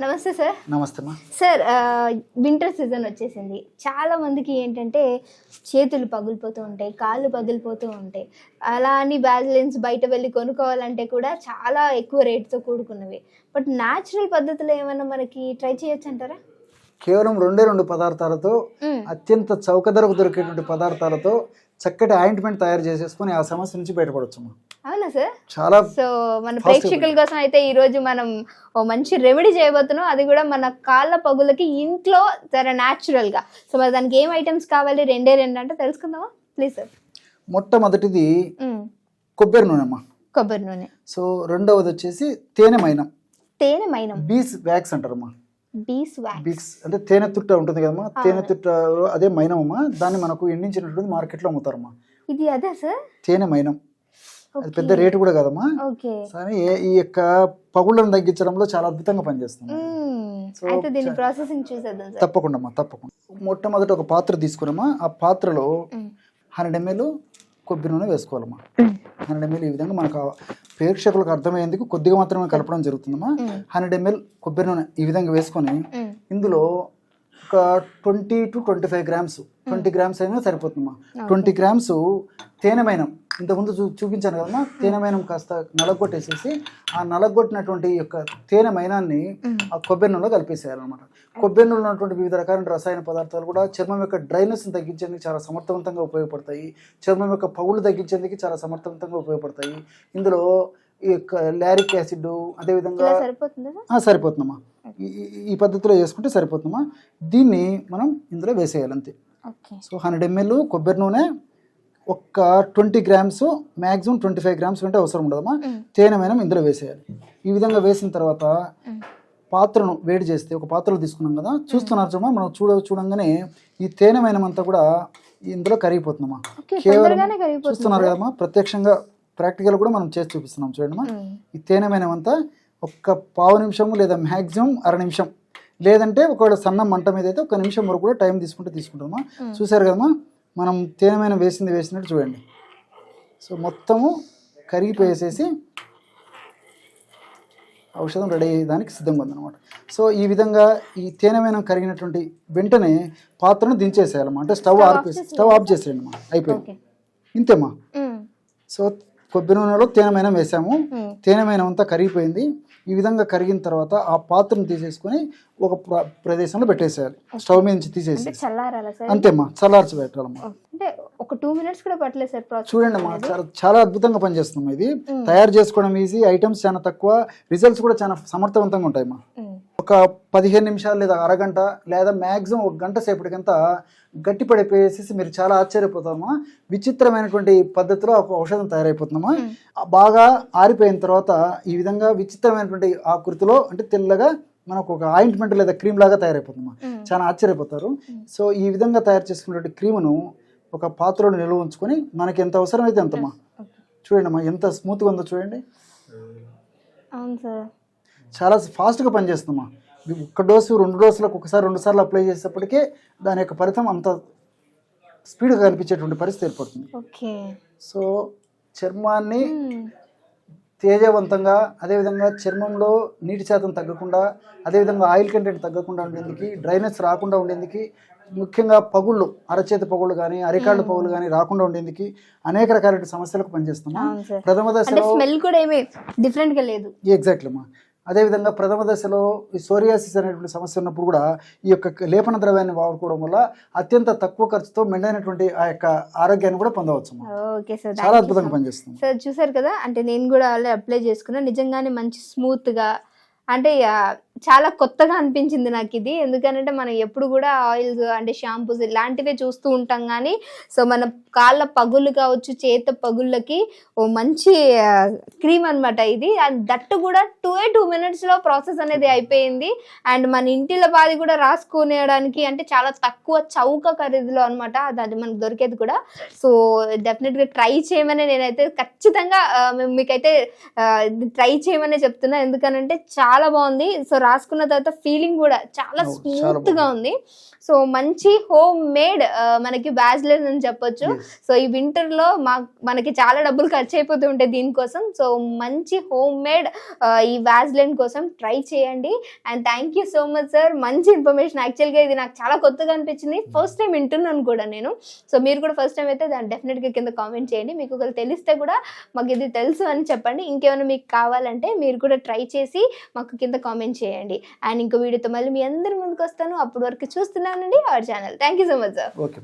నమస్తే సార్. నమస్తే sir winter season వచ్చేసింది. చాలా మందికి ఏంటంటే చేతులు పగిలిపోతూ ఉంటాయి కాళ్ళు పగిలిపోతూ ఉంటాయి. అలా అని బ్యాజిలిన్స్ బయట వెళ్ళి కొనుక్కోవాలంటే కూడా చాలా ఎక్కువ రేట్తో కూడుకున్నవి. బట్ న్యాచురల్ పద్ధతిలో ఏమైనా మనకి ట్రై చేయొచ్చు అంటారా కేవలం రెండే రెండు పదార్థాలతో అత్యంత చౌక ధరకు దొరికేటువంటి పదార్థాలతో చక్కటి ఆయింట్మెంట్ తయారు చేసేసుకొని ఆ సమస్య నుంచి బయటపడవచ్చు అమ్మా అవునా సార్? చాలా సో మన ప్రేక్షకుల కోసం అయితే ఈ రోజు మనం ఓ మంచి రెమెడీ చేయబోతున్నాం. అది కూడా మన కాళ్ళ పగులకి ఇంట్లో జర న్యాచురల్గా. సో మరి దానికి ఏం ఐటమ్స్ కావాలి? రెండే రెండు అంటే తెలుసుకుందామా? ప్లీజ్ సార్ మొట్టమొదటిది కొబ్బరి నూనె అమ్మా కొబ్బరి నూనె. సో రెండవది వచ్చేసి తేనె మైనం. తేనె మైనం. బీస్ వ్యాక్స్ అంటారమ్మా. బీస్ బీక్స్ అంటే తేనె తుట్ట ఉంటుంది కదమ్మా? తేనె తుట్ట అదే మైనం అమ్మా దాన్ని మనకు ఎండించినటువంటి మార్కెట్లో అమ్ముతారమ్మా. ఇది అదే సార్? తేనె మైనం. అది పెద్ద రేటు కూడా కదమ్మా. కానీ ఈ యొక్క పగుళ్ళను తగ్గించడంలో చాలా అద్భుతంగా పనిచేస్తుంది. So, అయితే దీని ప్రాసెసింగ్ చూసేద్దాం సార్. తప్పకుండా అమ్మా తప్పకుండా. మొట్టమొదటి ఒక పాత్ర తీసుకున్నామా? ఆ పాత్రలో హండ్రెడ్ ఎంఎల్ కొబ్బరి నూనె వేసుకోవాలమ్మా హండ్రెడ్ ఎంఎల్ ఈ విధంగా మనకు ప్రేక్షకులకు అర్థమయ్యేందుకు కొద్దిగా మాత్రమే కలపడం జరుగుతుందమ్మా. హండ్రెడ్ ఎంఎల్ కొబ్బరి నూనె ఈ విధంగా వేసుకొని ఇందులో ఒక twenty to twenty five grams twenty grams అయినా సరిపోతుందమ్మా. ట్వంటీ గ్రామ్స్ తేనెమైనం ఇంతకుముందు చూ చూపించాను కదమ్మా తేనెమైనం కాస్త నలగొట్టేసేసి ఆ నలగొట్టినటువంటి యొక్క తేనె మైనాన్ని ఆ కొబ్బరి నూనెలో కలిపేసేయాలన్నమాట. కొబ్బరి నూనెలో ఉన్నటువంటి వివిధ రకాల రసాయన పదార్థాలు కూడా చర్మం యొక్క డ్రైనెస్ని తగ్గించేందుకు చాలా సమర్థవంతంగా ఉపయోగపడతాయి. చర్మం యొక్క పగులు తగ్గించేందుకు చాలా సమర్థవంతంగా ఉపయోగపడతాయి. ఇందులో ఈ యొక్క లారిక్ యాసిడ్ అదేవిధంగా సరిపోతుందమ్మా. ఈ- పద్ధతిలో చేసుకుంటే సరిపోతుందమ్మా. దీన్ని మనం ఇందులో వేసేయాలి అంతే సో హండ్రెడ్ ఎంఎల్ కొబ్బరి నూనె ఒక్క twenty grams maximum twenty five grams కంటే అవసరం ఉండదమ్మా. తేనె మైనం ఇందులో వేసేయాలి. ఈ విధంగా వేసిన తర్వాత పాత్రను వేడి చేస్తే ఒక పాత్రలో తీసుకున్నాం కదా చూస్తున్నారు చూడమ్మా మనం చూడ చూడంగానే ఈ తేనె మైనం అంతా కూడా ఇందులో కరిగిపోతుందమ్మా. కేవలం చూస్తున్నారు కదమ్మా ప్రత్యక్షంగా ప్రాక్టికల్ కూడా మనం చేసి చూపిస్తున్నాం చూడండి ఈ తేనె మైనమంతా ఒక్క పావు నిమిషం లేదా మ్యాక్సిమం అర నిమిషం లేదంటే ఒకవేళ సన్న మంట మీద అయితే ఒక నిమిషం వరకు కూడా టైం తీసుకుంటే తీసుకుంటామా చూసారు కదమ్మా మనం తేనెమైన వేసింది వేసినట్టు చూడండి. సో మొత్తము కరిగిపోయేసేసి ఔషధం రెడీ అయ్యేదానికి సిద్ధంగా ఉందన్నమాట. సో ఈ విధంగా ఈ తేనెమైన కరిగినటువంటి వెంటనే పాత్రను దించేసేయాలమ్మా అంటే స్టవ్ ఆర్పేసి స్టవ్ ఆఫ్ చేసేయండి అమ్మా అయిపోయింది. ఇంతేమ్మా సో కొబ్బరి నూనెలో తేనెమైన వేసాము. తేనెమైన అంతా కరిగిపోయింది. ఈ విధంగా కరిగిన తర్వాత ఆ పాత్రను తీసేసుకొని ఒక ప్ర- ప్రదేశంలో పెట్టేసేయాలి. స్టవ్ మీద నుంచి తీసేసి. అంతేమ్మా చల్లార్చి పెట్టాలమ్మా. అంటే ఒక టూ మినిట్స్ కూడా పట్టలేదు సార్ చూడండి అమ్మా చాలా చాలా అద్భుతంగా పనిచేస్తుంది ఇది. తయారు చేసుకోవడం ఈజీ ఐటమ్స్ చాలా తక్కువ రిజల్ట్స్ కూడా చాలా సమర్థవంతంగా ఉంటాయమ్మా. ఒక పదిహేను నిమిషాలు లేదా అరగంట లేదా మ్యాక్సిమం ఒక గంట సేపటికంతా గట్టి పడిపోయేసేసి మీరు చాలా ఆశ్చర్యపోతామా. విచిత్రమైనటువంటి పద్ధతిలో ఒక ఔషధం తయారైపోతుందమ్మా ఆ బాగా ఆరిపోయిన తర్వాత ఈ విధంగా విచిత్రమైనటువంటి ఆకృతిలో అంటే తెల్లగా మనకు ఒక ఆయింట్మెంట్ లేదా క్రీమ్ లాగా తయారైపోతుందమ్మా చాలా ఆశ్చర్యపోతారు. సో ఈ విధంగా తయారు చేసుకున్నటువంటి క్రీమును ఒక పాత్రలో నిల్వ ఉంచుకొని మనకి ఎంత అవసరం అయితే అంతమ్మా. చూడండి అమ్మా ఎంత స్మూత్గా ఉందో చూడండి. అవును సార్. చాలా ఫాస్ట్గా పనిచేస్తుందమ్మా. ఒక్క డోసు రెండు డోసులకు ఒకసారి రెండు సార్లు అప్లై చేసేప్పటికే దాని యొక్క ఫలితం అంత స్పీడ్గా కనిపించేటువంటి పరిస్థితి ఏర్పడుతుంది. సో చర్మాన్ని తేజవంతంగా అదేవిధంగా చర్మంలో నీటి శాతం తగ్గకుండా అదేవిధంగా ఆయిల్ కంటెంట్ తగ్గకుండా ఉండేందుకు డ్రైనెస్ రాకుండా ఉండేందుకు ముఖ్యంగా పగుళ్ళు అరచేతి పగుళ్ళు కానీ అరికాళ్ళు పగుళ్ళు కానీ రాకుండా ఉండేందుకు అనేక రకాల సమస్యలకు పనిచేస్తున్నాం. ప్రథమ దశలో స్మెల్ కూడా ఏమి డిఫరెంట్గా లేదు. ఎగ్జాక్ట్లీ అమ్మా. అదేవిధంగా ప్రథమ దశలో ఈ సోరియాసిస్ అనేటువంటి సమస్య ఉన్నప్పుడు కూడా ఈ యొక్క లేపన ద్రవ్యాన్ని వాడుకోవడం వల్ల అత్యంత తక్కువ ఖర్చుతో మెండైనటువంటి ఆ యొక్క ఆరోగ్యాన్ని కూడా పొందవచ్చు అమ్మా. ఓకే సార్ చాలా అద్భుతంగా పనిచేస్తుంది. సార్ చూసారు కదా అంటే నేను కూడా అప్లై చేసుకున్నా. నిజంగానే మంచి స్మూత్గా అంటే చాలా కొత్తగా అనిపించింది నాకు ఇది ఎందుకంటే మనం ఎప్పుడు కూడా ఆయిల్స్ అంటే షాంపూస్ ఇలాంటివే చూస్తూ ఉంటాం కానీ సో మన కాళ్ళ పగులు కావచ్చు చేత పగుళ్ళకి ఓ మంచి క్రీమ్ అన్నమాట ఇది. అండ్ దట్టు కూడా టూ ఏ టూ మినిట్స్లో ప్రాసెస్ అనేది అయిపోయింది. అండ్ మన ఇంటిలో బాది కూడా రాసుకునేయడానికి అంటే చాలా తక్కువ చౌక ఖరీదులో అనమాట అది అది మనకు దొరికేది కూడా. సో డెఫినెట్గా ట్రై చేయమని నేనైతే ఖచ్చితంగా మేము మీకైతే ట్రై చేయమనే చెప్తున్నా. ఎందుకనంటే చాలా బాగుంది. సో రాసుకున్న తర్వాత ఫీలింగ్ కూడా చాలా స్మూత్గా ఉంది. సో మంచి హోమ్ మేడ్ మనకి వ్యాజ్లైన్ అని చెప్పొచ్చు. సో ఈ వింటర్లో మా మనకి చాలా డబ్బులు ఖర్చు అయిపోతూ ఉంటాయి దీనికోసం. సో మంచి హోమ్ మేడ్ ఈ వ్యాజ్లైన్ కోసం ట్రై చేయండి. And thank you so much sir మంచి ఇన్ఫర్మేషన్ యాక్చువల్గా ఇది నాకు చాలా కొత్తగా అనిపించింది. ఫస్ట్ టైం వింటున్నాను కూడా నేను. సో మీరు కూడా ఫస్ట్ టైం అయితే దాన్ని డెఫినెట్గా కింద కామెంట్ చేయండి. మీకు ఒకవేళ తెలిస్తే కూడా మాకు ఇది తెలుసు అని చెప్పండి. ఇంకేమైనా మీకు కావాలంటే మీరు కూడా ట్రై చేసి మాకు కింద కామెంట్ చేయండి. అండ్ ఇంకో వీడియోతో మళ్ళీ మీ అందరి ముందుకు వస్తాను. అప్పటి వరకు చూస్తున్నానండి our channel thank you so much sir okay